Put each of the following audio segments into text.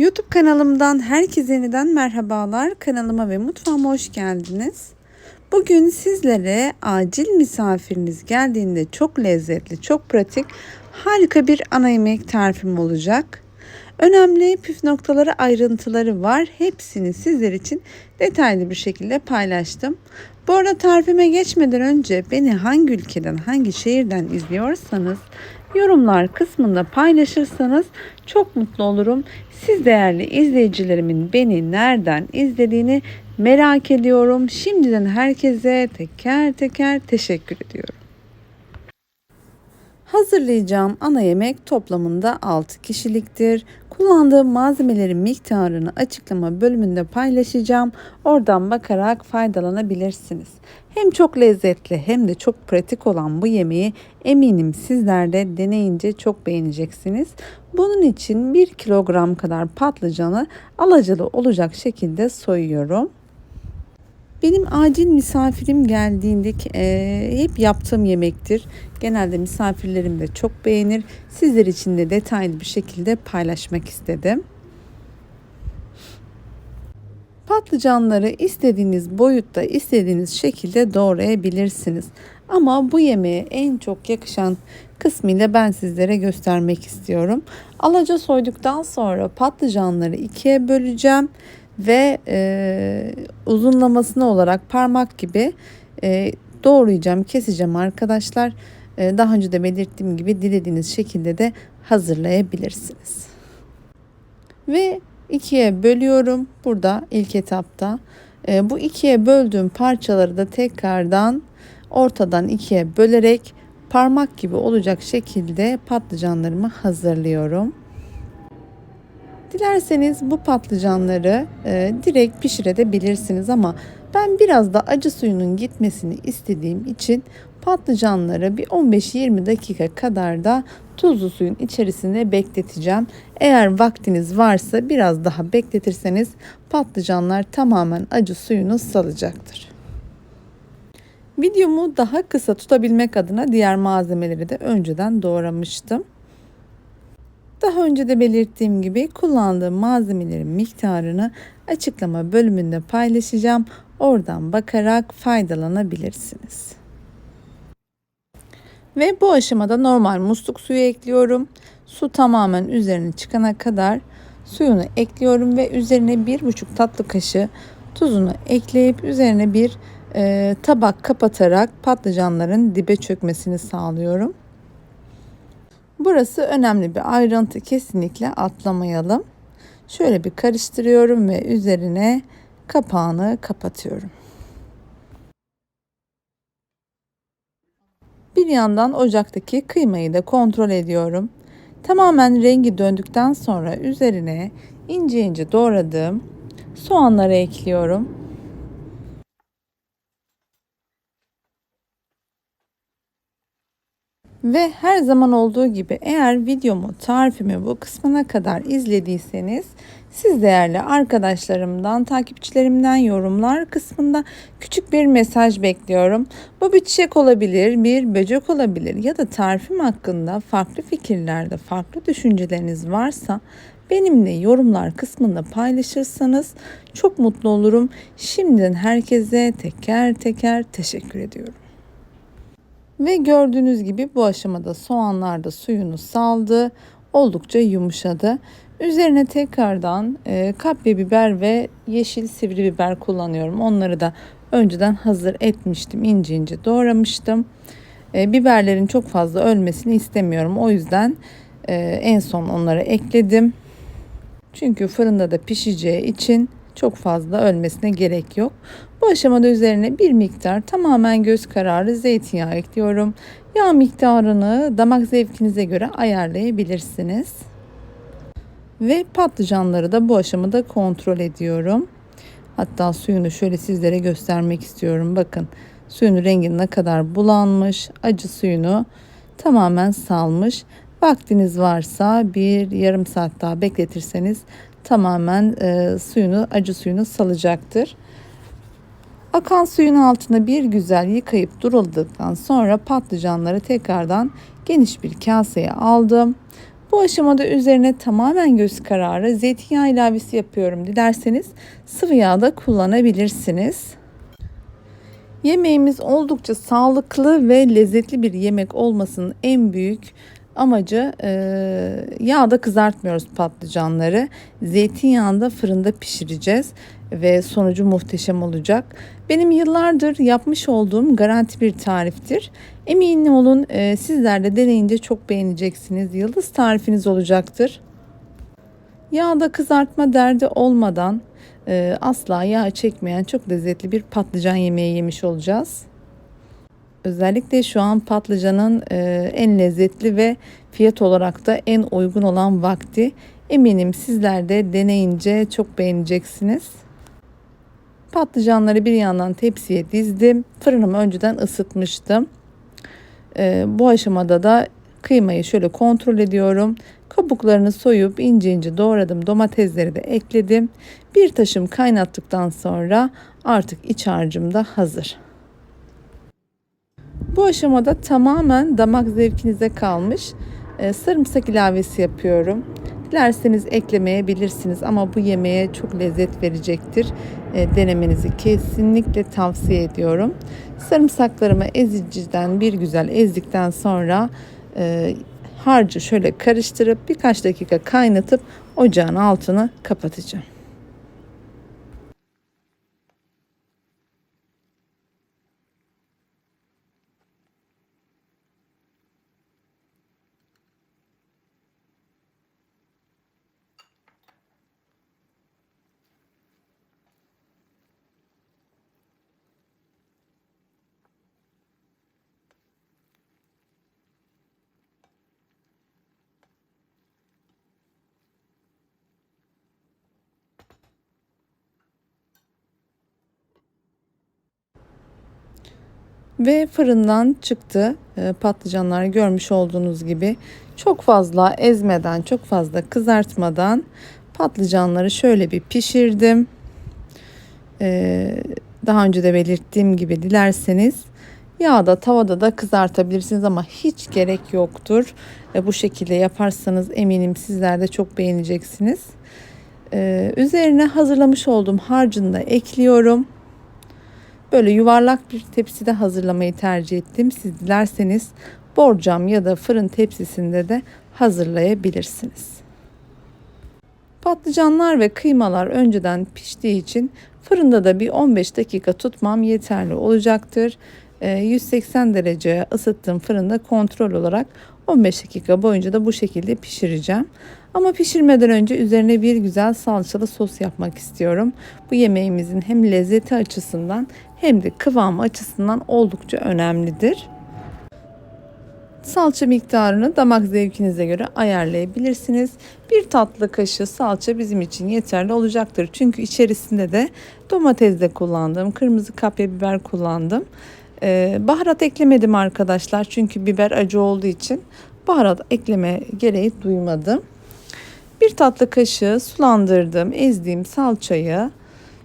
YouTube kanalımdan herkese yeniden merhabalar. Kanalıma ve mutfağıma hoş geldiniz. Bugün sizlere acil misafiriniz geldiğinde çok lezzetli, çok pratik, harika bir ana yemek tarifim olacak. Önemli püf noktaları, ayrıntıları var. Hepsini sizler için detaylı bir şekilde paylaştım. Bu arada tarifime geçmeden önce beni hangi ülkeden, hangi şehirden izliyorsanız yorumlar kısmında paylaşırsanız çok mutlu olurum. Siz değerli izleyicilerimin beni nereden izlediğini merak ediyorum. Şimdiden herkese teker teker teşekkür ediyorum. Hazırlayacağım ana yemek toplamında 6 kişiliktir. Kullandığım malzemelerin miktarını açıklama bölümünde paylaşacağım. Oradan bakarak faydalanabilirsiniz. Hem çok lezzetli hem de çok pratik olan bu yemeği eminim sizler de deneyince çok beğeneceksiniz. Bunun için 1 kilogram kadar patlıcanı alacalı olacak şekilde soyuyorum. Benim acil misafirim geldiğinde e, hep yaptığım yemektir. Genelde misafirlerim de çok beğenir. Sizler için de detaylı bir şekilde paylaşmak istedim. Patlıcanları istediğiniz boyutta, istediğiniz şekilde doğrayabilirsiniz. Ama bu yemeğe en çok yakışan kısmıyla ben sizlere göstermek istiyorum. Alaca soyduktan sonra patlıcanları ikiye böleceğim ve e, uzunlamasına olarak parmak gibi e, doğrayacağım, keseceğim arkadaşlar. E, daha önce de belirttiğim gibi dilediğiniz şekilde de hazırlayabilirsiniz. Ve ikiye bölüyorum. Burada ilk etapta. E, bu ikiye böldüğüm parçaları da tekrardan ortadan ikiye bölerek parmak gibi olacak şekilde patlıcanlarımı hazırlıyorum. Dilerseniz bu patlıcanları e, direkt pişirebilirsiniz ama ben biraz da acı suyunun gitmesini istediğim için patlıcanları bir 15-20 dakika kadar da tuzlu suyun içerisinde bekleteceğim. Eğer vaktiniz varsa biraz daha bekletirseniz patlıcanlar tamamen acı suyunu salacaktır. Videomu daha kısa tutabilmek adına diğer malzemeleri de önceden doğramıştım. Daha önce de belirttiğim gibi kullandığım malzemelerin miktarını açıklama bölümünde paylaşacağım. Oradan bakarak faydalanabilirsiniz. Ve bu aşamada normal musluk suyu ekliyorum. Su tamamen üzerine çıkana kadar suyunu ekliyorum ve üzerine bir buçuk tatlı kaşığı tuzunu ekleyip üzerine bir e, tabak kapatarak patlıcanların dibe çökmesini sağlıyorum. Burası önemli bir ayrıntı kesinlikle atlamayalım. Şöyle bir karıştırıyorum ve üzerine kapağını kapatıyorum. Bir yandan ocaktaki kıymayı da kontrol ediyorum. Tamamen rengi döndükten sonra üzerine ince ince doğradığım soğanları ekliyorum. Ve her zaman olduğu gibi eğer videomu, tarifimi bu kısmına kadar izlediyseniz siz değerli arkadaşlarımdan, takipçilerimden yorumlar kısmında küçük bir mesaj bekliyorum. Bu bir çiçek olabilir, bir böcek olabilir ya da tarifim hakkında farklı fikirlerde, farklı düşünceleriniz varsa benimle yorumlar kısmında paylaşırsanız çok mutlu olurum. Şimdiden herkese teker teker teşekkür ediyorum. Ve gördüğünüz gibi bu aşamada soğanlar da suyunu saldı. Oldukça yumuşadı. Üzerine tekrardan e, kapya biber ve yeşil sivri biber kullanıyorum. Onları da önceden hazır etmiştim. ince ince doğramıştım. E, biberlerin çok fazla ölmesini istemiyorum. O yüzden e, en son onları ekledim. Çünkü fırında da pişeceği için çok fazla ölmesine gerek yok. Bu aşamada üzerine bir miktar tamamen göz kararı zeytinyağı ekliyorum. Yağ miktarını damak zevkinize göre ayarlayabilirsiniz. Ve patlıcanları da bu aşamada kontrol ediyorum. Hatta suyunu şöyle sizlere göstermek istiyorum. Bakın suyun rengi ne kadar bulanmış. Acı suyunu tamamen salmış. Vaktiniz varsa bir yarım saat daha bekletirseniz tamamen e, suyunu acı suyunu salacaktır. Akan suyun altına bir güzel yıkayıp duruladıktan sonra patlıcanları tekrardan geniş bir kaseye aldım. Bu aşamada üzerine tamamen göz kararı zeytinyağı ilavesi yapıyorum. Dilerseniz sıvı yağ da kullanabilirsiniz. Yemeğimiz oldukça sağlıklı ve lezzetli bir yemek olmasının en büyük amacı e, yağda kızartmıyoruz patlıcanları. Zeytinyağında fırında pişireceğiz ve sonucu muhteşem olacak. Benim yıllardır yapmış olduğum garanti bir tariftir. Emin olun e, sizler de deneyince çok beğeneceksiniz. Yıldız tarifiniz olacaktır. Yağda kızartma derdi olmadan e, asla yağ çekmeyen çok lezzetli bir patlıcan yemeği yemiş olacağız. Özellikle şu an patlıcanın e, en lezzetli ve fiyat olarak da en uygun olan vakti. Eminim sizler de deneyince çok beğeneceksiniz. Patlıcanları bir yandan tepsiye dizdim. Fırınımı önceden ısıtmıştım. E, bu aşamada da kıymayı şöyle kontrol ediyorum. Kabuklarını soyup ince ince doğradım. Domatesleri de ekledim. Bir taşım kaynattıktan sonra artık iç harcım da hazır. Bu aşamada tamamen damak zevkinize kalmış e, sarımsak ilavesi yapıyorum. Dilerseniz eklemeyebilirsiniz ama bu yemeğe çok lezzet verecektir. E, denemenizi kesinlikle tavsiye ediyorum. Sarımsaklarımı eziciden bir güzel ezdikten sonra e, harcı şöyle karıştırıp birkaç dakika kaynatıp ocağın altını kapatacağım. Ve fırından çıktı. E, patlıcanlar görmüş olduğunuz gibi çok fazla ezmeden, çok fazla kızartmadan patlıcanları şöyle bir pişirdim. E, daha önce de belirttiğim gibi dilerseniz yağda tavada da kızartabilirsiniz ama hiç gerek yoktur. E, bu şekilde yaparsanız eminim sizler de çok beğeneceksiniz. E, üzerine hazırlamış olduğum harcını da ekliyorum. Böyle yuvarlak bir tepside hazırlamayı tercih ettim. Siz dilerseniz borcam ya da fırın tepsisinde de hazırlayabilirsiniz. Patlıcanlar ve kıymalar önceden piştiği için fırında da bir 15 dakika tutmam yeterli olacaktır. 180 ee, derece ısıttığım fırında kontrol olarak 15 dakika boyunca da bu şekilde pişireceğim. Ama pişirmeden önce üzerine bir güzel salçalı sos yapmak istiyorum. Bu yemeğimizin hem lezzeti açısından hem de kıvamı açısından oldukça önemlidir. Salça miktarını damak zevkinize göre ayarlayabilirsiniz. Bir tatlı kaşığı salça bizim için yeterli olacaktır. Çünkü içerisinde de domates de kullandım, kırmızı kapya biber kullandım. Ee, baharat eklemedim arkadaşlar çünkü biber acı olduğu için baharat ekleme gereği duymadım. Bir tatlı kaşığı sulandırdım, ezdiğim salçayı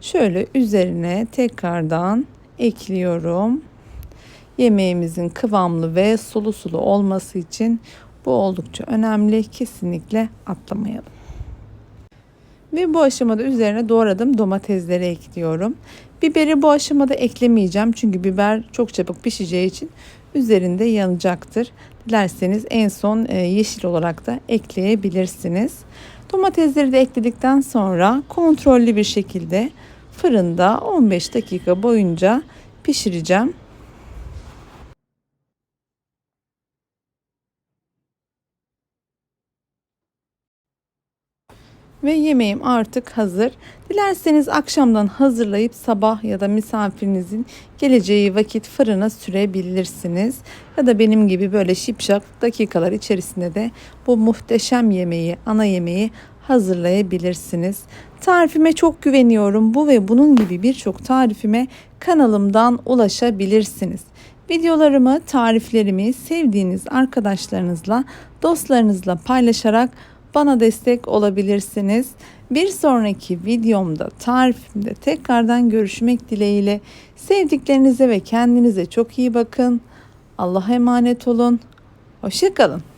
şöyle üzerine tekrardan ekliyorum. Yemeğimizin kıvamlı ve sulu sulu olması için bu oldukça önemli. Kesinlikle atlamayalım. Ve bu aşamada üzerine doğradım domatesleri ekliyorum. Biberi bu aşamada eklemeyeceğim çünkü biber çok çabuk pişeceği için üzerinde yanacaktır. Dilerseniz en son e, yeşil olarak da ekleyebilirsiniz. Domatesleri de ekledikten sonra kontrollü bir şekilde fırında 15 dakika boyunca pişireceğim. Ve yemeğim artık hazır. Dilerseniz akşamdan hazırlayıp sabah ya da misafirinizin geleceği vakit fırına sürebilirsiniz. Ya da benim gibi böyle şipşak dakikalar içerisinde de bu muhteşem yemeği, ana yemeği hazırlayabilirsiniz. Tarifime çok güveniyorum. Bu ve bunun gibi birçok tarifime kanalımdan ulaşabilirsiniz. Videolarımı, tariflerimi sevdiğiniz arkadaşlarınızla, dostlarınızla paylaşarak bana destek olabilirsiniz. Bir sonraki videomda, tarifimde tekrardan görüşmek dileğiyle. Sevdiklerinize ve kendinize çok iyi bakın. Allah'a emanet olun. Hoşçakalın.